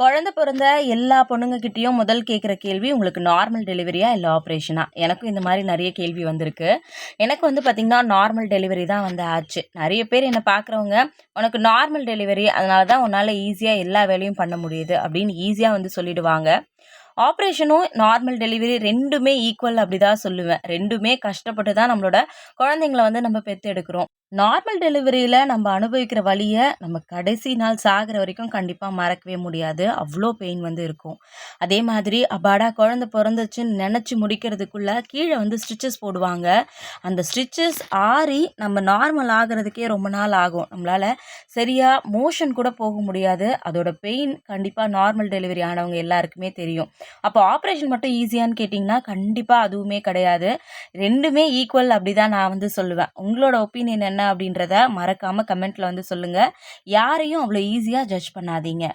குழந்த பிறந்த எல்லா பொண்ணுங்கக்கிட்டேயும் முதல் கேட்குற கேள்வி உங்களுக்கு நார்மல் டெலிவரியா இல்லை ஆப்ரேஷனா எனக்கும் இந்த மாதிரி நிறைய கேள்வி வந்திருக்கு. எனக்கு வந்து பார்த்திங்கன்னா நார்மல் டெலிவரி தான் வந்து ஆச்சு. நிறைய பேர் என்னை பார்க்குறவங்க உனக்கு நார்மல் டெலிவரி அதனால தான் உன்னால் ஈஸியாக எல்லா வேலையும் பண்ண முடியுது அப்படின்னு ஈஸியாக வந்து சொல்லிடுவாங்க. ஆப்ரேஷனும் நார்மல் டெலிவரி ரெண்டுமே ஈக்குவல் அப்படி தான் சொல்லுவேன். ரெண்டுமே கஷ்டப்பட்டு தான் நம்மளோட குழந்தைங்கள வந்து நம்ம பெற்றெடுக்கிறோம் நார்மல் டெலிவரியில் நம்ம அனுபவிக்கிற வழியை நம்ம கடைசி நாள் சாகிற வரைக்கும் கண்டிப்பாக மறக்கவே முடியாது. அவ்வளோ பெயின் வந்து இருக்கும். அதே மாதிரி அப்பாடா குழந்த பிறந்துச்சுன்னு நினச்சி முடிக்கிறதுக்குள்ளே கீழே வந்து ஸ்டிச்சஸ் போடுவாங்க. அந்த ஸ்டிச்சஸ் ஆறி நம்ம நார்மல் ஆகிறதுக்கே ரொம்ப நாள் ஆகும். நம்மளால் சரியாக மோஷன் கூட போக முடியாது. அதோட பெயின் கண்டிப்பாக நார்மல் டெலிவரி ஆனவங்க எல்லாருக்குமே தெரியும். அப்போ ஆப்ரேஷன் மட்டும் ஈஸியான்னு கேட்டிங்கன்னா கண்டிப்பாக அதுவுமே கிடையாது. ரெண்டுமே ஈக்குவல் அப்படி தான் நான் வந்து சொல்லுவேன். உங்களோட ஒப்பீனியன் என்ன அப்படின்றத மறக்காமல் கமெண்ட்டில் வந்து சொல்லுங்கள் யாரையும் அவ்வளோ ஈஸியாக ஜட்ஜ் பண்ணாதீங்க.